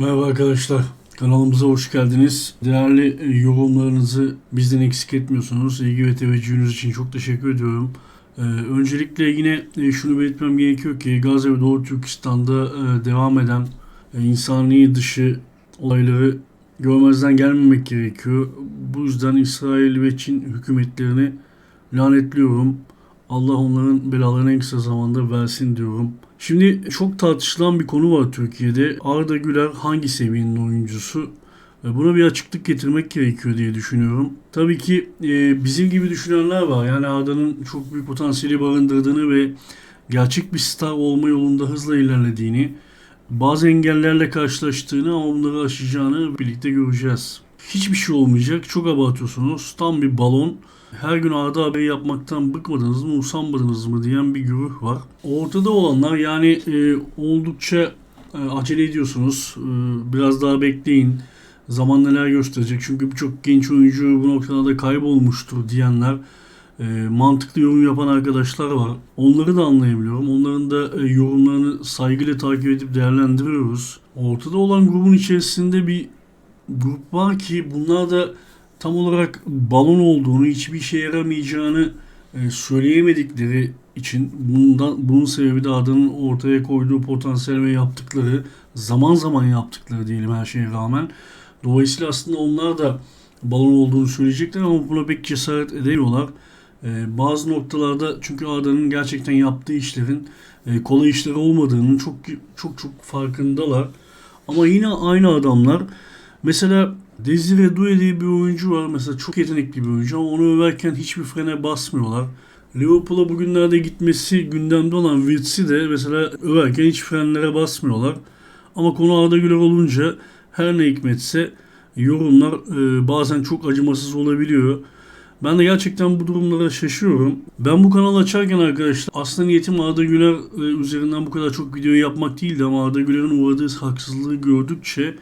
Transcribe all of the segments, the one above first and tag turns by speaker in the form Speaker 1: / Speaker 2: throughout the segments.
Speaker 1: Merhaba arkadaşlar. Kanalımıza hoş geldiniz. Değerli e, yorumlarınızı bizden eksik etmiyorsunuz. İlgi ve teveccühünüz için çok teşekkür ediyorum. Ee, öncelikle yine e, şunu belirtmem gerekiyor ki Gazze ve Doğu Türkistan'da e, devam eden e, insani dışı olayları görmezden gelmemek gerekiyor. Bu yüzden İsrail ve Çin hükümetlerini lanetliyorum. Allah onların belalarını en kısa zamanda versin diyorum. Şimdi çok tartışılan bir konu var Türkiye'de. Arda Güler hangi seviyenin oyuncusu? Buna bir açıklık getirmek gerekiyor diye düşünüyorum. Tabii ki e, bizim gibi düşünenler var. Yani Arda'nın çok büyük potansiyeli barındırdığını ve gerçek bir star olma yolunda hızla ilerlediğini, bazı engellerle karşılaştığını ama bunları aşacağını birlikte göreceğiz. Hiçbir şey olmayacak. Çok abartıyorsunuz. Tam bir balon. Her gün Arda haberi yapmaktan bıkmadınız mı, usanmadınız mı diyen bir güruh var. Ortada olanlar yani e, oldukça e, acele ediyorsunuz. E, biraz daha bekleyin. Zaman neler gösterecek. Çünkü birçok genç oyuncu bu noktada da kaybolmuştur diyenler e, mantıklı yorum yapan arkadaşlar var. Onları da anlayabiliyorum. Onların da e, yorumlarını saygıyla takip edip değerlendiriyoruz. Ortada olan grubun içerisinde bir grup var ki bunlar da tam olarak balon olduğunu, hiçbir işe yaramayacağını e, söyleyemedikleri için bundan bunun sebebi de adının ortaya koyduğu potansiyel ve yaptıkları zaman zaman yaptıkları diyelim her şeye rağmen. Dolayısıyla aslında onlar da balon olduğunu söyleyecekler ama buna pek cesaret edemiyorlar. E, bazı noktalarda çünkü Arda'nın gerçekten yaptığı işlerin e, kolay işler olmadığının çok çok çok farkındalar. Ama yine aynı adamlar mesela Desire Doué diye bir oyuncu var. Mesela çok yetenekli bir oyuncu ama onu överken hiçbir frene basmıyorlar. Liverpool'a bugünlerde gitmesi gündemde olan Wirtz'i de mesela överken hiç frenlere basmıyorlar. Ama konu Arda Güler olunca her ne hikmetse yorumlar e, bazen çok acımasız olabiliyor. Ben de gerçekten bu durumlara şaşıyorum. Ben bu kanalı açarken arkadaşlar aslında niyetim Arda Güler e, üzerinden bu kadar çok video yapmak değildi ama Arda Güler'in uğradığı haksızlığı gördükçe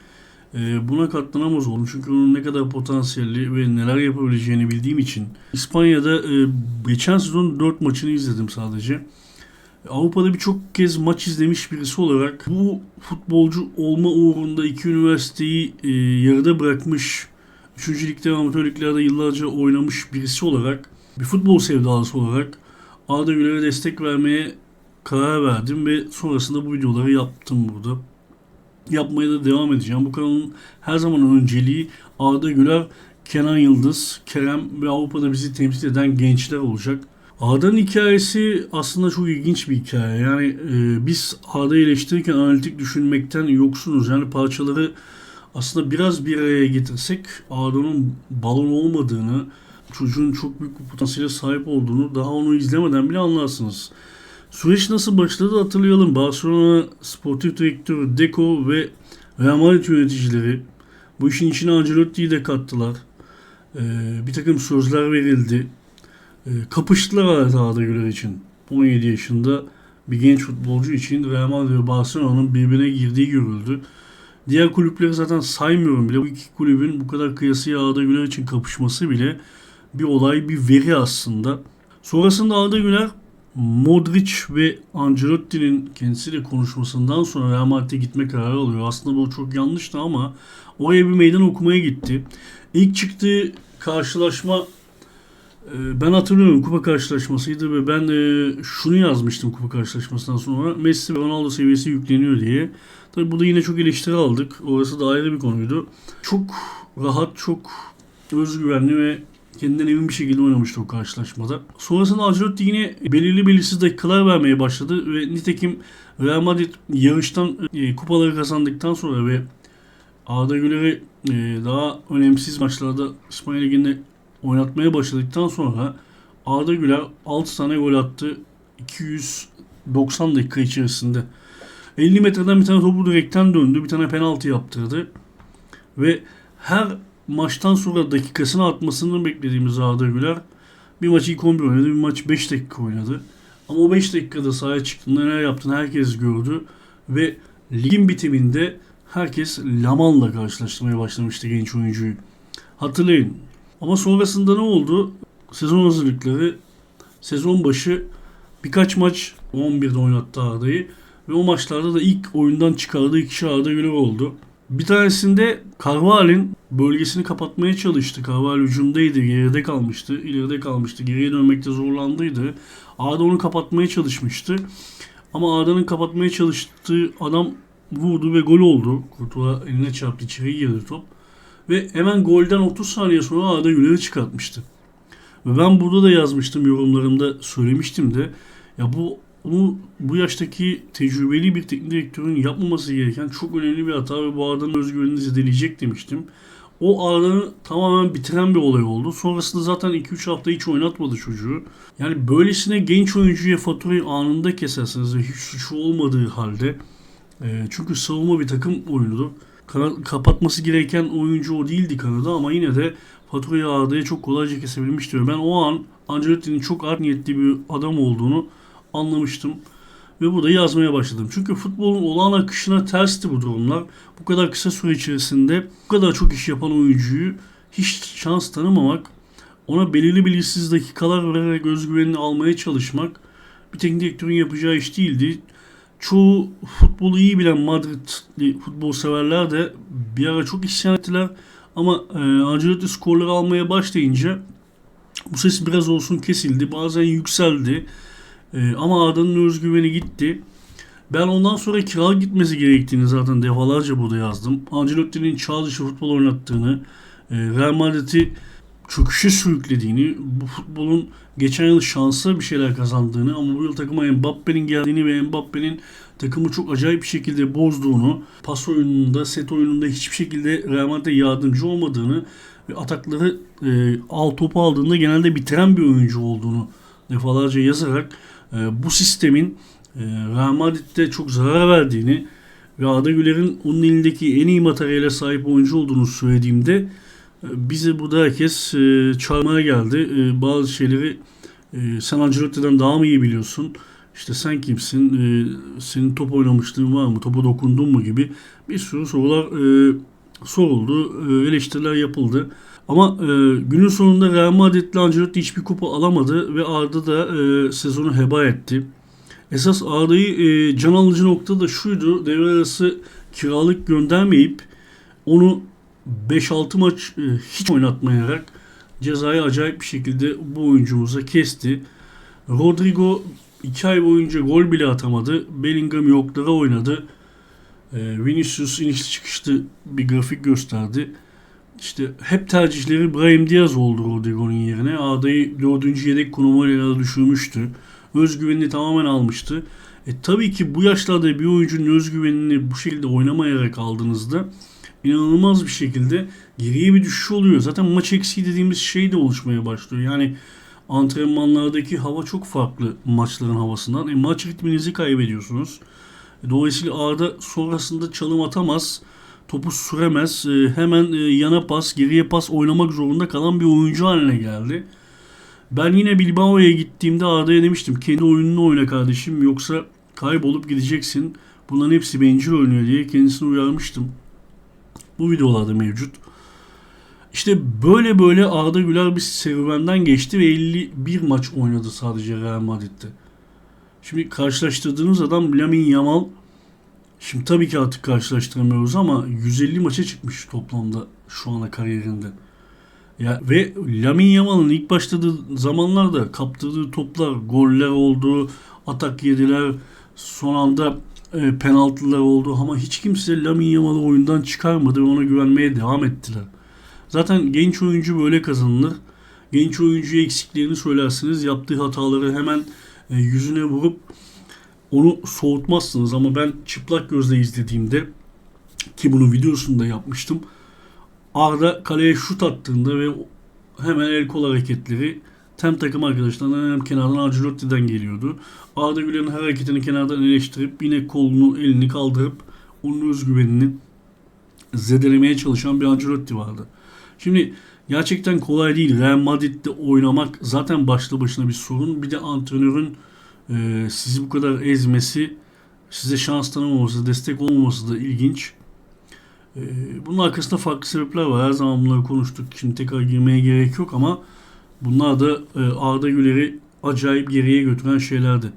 Speaker 1: buna katlanamaz oldum. Çünkü onun ne kadar potansiyelli ve neler yapabileceğini bildiğim için. İspanya'da e, geçen sezon 4 maçını izledim sadece. Avrupa'da birçok kez maç izlemiş birisi olarak bu futbolcu olma uğrunda iki üniversiteyi e, yarıda bırakmış, 3. ligde ve amatör liglerde yıllarca oynamış birisi olarak, bir futbol sevdalısı olarak Arda Güler'e destek vermeye karar verdim ve sonrasında bu videoları yaptım burada. Yapmaya da devam edeceğim. Bu kanalın her zaman önceliği Arda Güler, Kenan Yıldız, Kerem ve Avrupa'da bizi temsil eden gençler olacak. Arda'nın hikayesi aslında çok ilginç bir hikaye. Yani e, biz Arda'yı eleştirirken analitik düşünmekten yoksunuz. Yani parçaları aslında biraz bir araya getirsek Arda'nın balon olmadığını, çocuğun çok büyük bir potansiyele sahip olduğunu daha onu izlemeden bile anlarsınız. Süreç nasıl başladı hatırlayalım. Barcelona sportif direktörü Deco ve Real Madrid yöneticileri bu işin içine Ancelotti'yi de kattılar. Ee, bir takım sözler verildi. Ee, kapıştılar Arda Güler için. 17 yaşında bir genç futbolcu için Real Madrid ve Barcelona'nın birbirine girdiği görüldü. Diğer kulüpleri zaten saymıyorum bile. Bu iki kulübün bu kadar kıyasıya Arda Güler için kapışması bile bir olay, bir veri aslında. Sonrasında Arda Güler Modric ve Ancelotti'nin kendisiyle konuşmasından sonra Real Madrid'e gitme kararı alıyor. Aslında bu çok yanlıştı ama oraya bir meydan okumaya gitti. İlk çıktığı karşılaşma e, ben hatırlıyorum kupa karşılaşmasıydı ve ben e, şunu yazmıştım kupa karşılaşmasından sonra Messi ve Ronaldo seviyesi yükleniyor diye. Tabi burada yine çok eleştiri aldık. Orası da ayrı bir konuydu. Çok rahat, çok özgüvenli ve kendinden emin bir şekilde oynamıştı o karşılaşmada. Sonrasında Ancelotti yine belirli belirsiz dakikalar vermeye başladı ve nitekim Real Madrid yarıştan e, kupaları kazandıktan sonra ve Arda Güler'i e, daha önemsiz maçlarda İspanya Ligi'nde oynatmaya başladıktan sonra Arda Güler 6 tane gol attı 290 dakika içerisinde. 50 metreden bir tane topu direkten döndü. Bir tane penaltı yaptırdı. Ve her maçtan sonra dakikasını atmasını beklediğimiz Arda Güler bir maç ilk 11 oynadı, bir maç 5 dakika oynadı. Ama o 5 dakikada sahaya çıktığında neler yaptığını herkes gördü ve ligin bitiminde herkes Laman'la karşılaştırmaya başlamıştı genç oyuncuyu. Hatırlayın. Ama sonrasında ne oldu? Sezon hazırlıkları, sezon başı birkaç maç 11'de oynattı Arda'yı ve o maçlarda da ilk oyundan çıkardığı kişi Arda Güler oldu. Bir tanesinde Carvalho'nun bölgesini kapatmaya çalıştı. Carvalho hücumdaydı, geride kalmıştı, ileride kalmıştı, geriye dönmekte zorlandıydı. Arda onu kapatmaya çalışmıştı. Ama Arda'nın kapatmaya çalıştığı adam vurdu ve gol oldu. Kurtuğa eline çarptı, içeri girdi top. Ve hemen golden 30 saniye sonra Arda Güler'i çıkartmıştı. Ve ben burada da yazmıştım yorumlarımda söylemiştim de ya bu bunu bu yaştaki tecrübeli bir teknik direktörün yapmaması gereken çok önemli bir hata ve bu Arda'nın özgüvenini zedeleyecek demiştim. O Arda'nı tamamen bitiren bir olay oldu. Sonrasında zaten 2-3 hafta hiç oynatmadı çocuğu. Yani böylesine genç oyuncuya faturayı anında kesersiniz ve hiç suçu olmadığı halde. E, çünkü savunma bir takım oyunudur. Kana- kapatması gereken oyuncu o değildi Kanada ama yine de faturayı Arda'ya çok kolayca kesebilmişti. Ben o an Ancelotti'nin çok art niyetli bir adam olduğunu anlamıştım. Ve burada yazmaya başladım. Çünkü futbolun olağan akışına tersti bu durumlar. Bu kadar kısa süre içerisinde bu kadar çok iş yapan oyuncuyu hiç şans tanımamak, ona belirli belirsiz dakikalar vererek özgüvenini almaya çalışmak bir teknik direktörün yapacağı iş değildi. Çoğu futbolu iyi bilen Madridli futbol severler de bir ara çok isyan ettiler. Ama e, Ancelotti skorları almaya başlayınca bu ses biraz olsun kesildi. Bazen yükseldi. E, ama Arda'nın özgüveni gitti. Ben ondan sonra kiralık gitmesi gerektiğini zaten defalarca burada yazdım. Ancelotti'nin dışı futbol oynattığını, e, Real Madrid'i çöküşe sürüklediğini, bu futbolun geçen yıl şansa bir şeyler kazandığını ama bu yıl takıma Mbappe'nin geldiğini ve Mbappe'nin takımı çok acayip bir şekilde bozduğunu, pas oyununda, set oyununda hiçbir şekilde Real Madrid'e yardımcı olmadığını ve atakları e, al topu aldığında genelde bitiren bir oyuncu olduğunu defalarca yazarak e, bu sistemin e, Real Madrid'de çok zarar verdiğini ve Arda Güler'in onun elindeki en iyi materyale sahip oyuncu olduğunu söylediğimde e, bize burada herkes e, çağırmaya geldi. E, bazı şeyleri e, sen Ancelotti'den daha mı iyi biliyorsun? İşte sen kimsin? E, senin top oynamışlığın var mı? Topa dokundun mu gibi bir sürü sorular e, soruldu. E, eleştiriler yapıldı. Ama e, günün sonunda Real Madrid'le Ancelotti hiçbir kupa alamadı ve Arda da e, sezonu heba etti. Esas Arda'yı e, can alıcı nokta da şuydu. Devre arası kiralık göndermeyip onu 5-6 maç e, hiç oynatmayarak cezayı acayip bir şekilde bu oyuncumuza kesti. Rodrigo 2 ay boyunca gol bile atamadı. Bellingham yoklara oynadı. E, Vinicius inişli çıkışlı bir grafik gösterdi. İşte hep tercihleri Brahim Diaz oldu Rodrigo'nun yerine. Arda'yı 4. yedek konumuyla düşürmüştü. Özgüvenini tamamen almıştı. E, tabii ki bu yaşlarda bir oyuncunun özgüvenini bu şekilde oynamayarak aldığınızda inanılmaz bir şekilde geriye bir düşüş oluyor. Zaten maç eksiği dediğimiz şey de oluşmaya başlıyor. Yani antrenmanlardaki hava çok farklı maçların havasından. E, maç ritminizi kaybediyorsunuz. E, dolayısıyla Arda sonrasında çalım atamaz topu süremez. E, hemen e, yana pas, geriye pas oynamak zorunda kalan bir oyuncu haline geldi. Ben yine Bilbao'ya gittiğimde Arda'ya demiştim kendi oyununu oyna kardeşim yoksa kaybolup gideceksin. Bunların hepsi bencil oynuyor diye kendisini uyarmıştım. Bu videolarda mevcut. İşte böyle böyle Arda Güler bir serüvenden geçti ve 51 maç oynadı sadece Real Madrid'de. Şimdi karşılaştırdığınız adam Lamin Yamal Şimdi tabii ki artık karşılaştıramıyoruz ama 150 maça çıkmış toplamda şu ana kariyerinde. Ya ve Lamin Yamal'ın ilk başladığı zamanlarda kaptırdığı toplar, goller oldu, atak yediler, son anda e, penaltılar oldu ama hiç kimse Lamin Yamal'ı oyundan çıkarmadı ve ona güvenmeye devam ettiler. Zaten genç oyuncu böyle kazanılır. Genç oyuncuya eksiklerini söylersiniz, yaptığı hataları hemen e, yüzüne vurup onu soğutmazsınız ama ben çıplak gözle izlediğimde ki bunun videosunu da yapmıştım. Arda kaleye şut attığında ve hemen el kol hareketleri hem takım arkadaşlarından hem kenardan Ancelotti'den geliyordu. Arda Güler'in her hareketini kenardan eleştirip yine kolunu elini kaldırıp onun özgüvenini zedelemeye çalışan bir Ancelotti vardı. Şimdi gerçekten kolay değil. Real Madrid'de oynamak zaten başlı başına bir sorun. Bir de antrenörün e, sizi bu kadar ezmesi, size şans tanımaması, destek olmaması da ilginç. E, bunun arkasında farklı sebepler var. Her zaman bunları konuştuk. Şimdi tekrar girmeye gerek yok ama bunlar da e, Arda Güler'i acayip geriye götüren şeylerdi.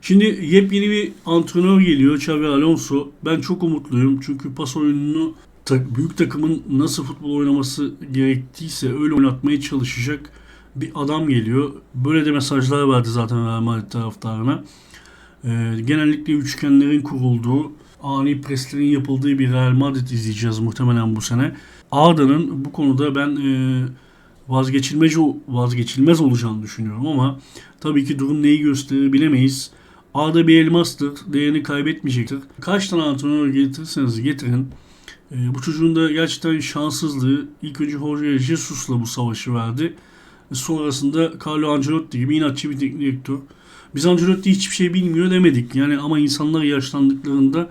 Speaker 1: Şimdi yepyeni bir antrenör geliyor Xavi Alonso. Ben çok umutluyum çünkü pas oyununu büyük takımın nasıl futbol oynaması gerektiyse öyle oynatmaya çalışacak bir adam geliyor. Böyle de mesajlar verdi zaten Real Madrid taraftarına. Ee, genellikle üçgenlerin kurulduğu, ani preslerin yapıldığı bir Real Madrid izleyeceğiz muhtemelen bu sene. Arda'nın bu konuda ben e, vazgeçilmez vazgeçilmez olacağını düşünüyorum ama tabii ki durum neyi gösterir bilemeyiz. Arda bir elmastır, değerini kaybetmeyecektir. Kaç tane antrenör getirirseniz getirin. e, bu çocuğun da gerçekten şanssızlığı ilk önce Jorge Jesus'la bu savaşı verdi. Sonrasında Carlo Ancelotti gibi inatçı bir teknik direktör. Biz Ancelotti hiçbir şey bilmiyor demedik. Yani ama insanlar yaşlandıklarında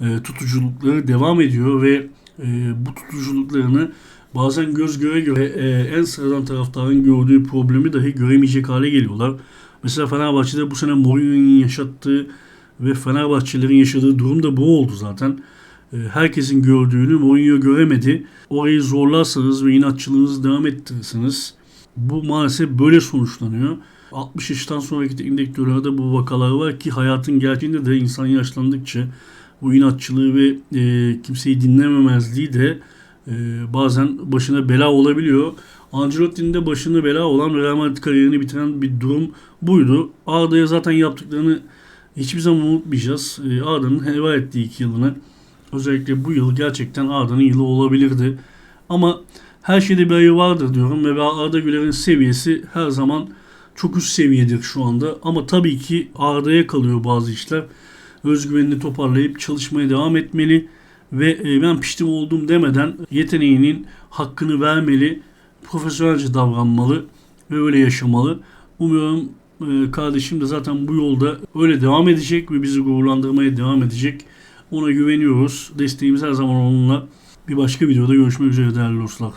Speaker 1: e, tutuculukları devam ediyor ve e, bu tutuculuklarını bazen göz göre göre e, en sıradan taraftarın gördüğü problemi dahi göremeyecek hale geliyorlar. Mesela Fenerbahçe'de bu sene Mourinho'nun yaşattığı ve Fenerbahçelerin yaşadığı durum da bu oldu zaten. E, herkesin gördüğünü Mourinho göremedi. Orayı zorlarsanız ve inatçılığınızı devam ettirirsiniz. Bu maalesef böyle sonuçlanıyor. 60 yaştan sonraki teknik direktörlerde bu vakalar var ki hayatın gerçeğinde de insan yaşlandıkça bu inatçılığı ve e, kimseyi dinlememezliği de e, bazen başına bela olabiliyor. Ancelotti'nin de başına bela olan Real Madrid kariyerini bitiren bir durum buydu. Arda'ya zaten yaptıklarını hiçbir zaman unutmayacağız. E, Arda'nın heva ettiği iki yılını özellikle bu yıl gerçekten Arda'nın yılı olabilirdi. Ama her şeyde bir ayı vardır diyorum ve Arda Güler'in seviyesi her zaman çok üst seviyedir şu anda. Ama tabii ki Arda'ya kalıyor bazı işler. Özgüvenini toparlayıp çalışmaya devam etmeli ve e, ben piştim oldum demeden yeteneğinin hakkını vermeli, profesyonelce davranmalı ve öyle yaşamalı. Umuyorum e, kardeşim de zaten bu yolda öyle devam edecek ve bizi gururlandırmaya devam edecek. Ona güveniyoruz. Desteğimiz her zaman onunla. Bir başka videoda görüşmek üzere değerli dostlar.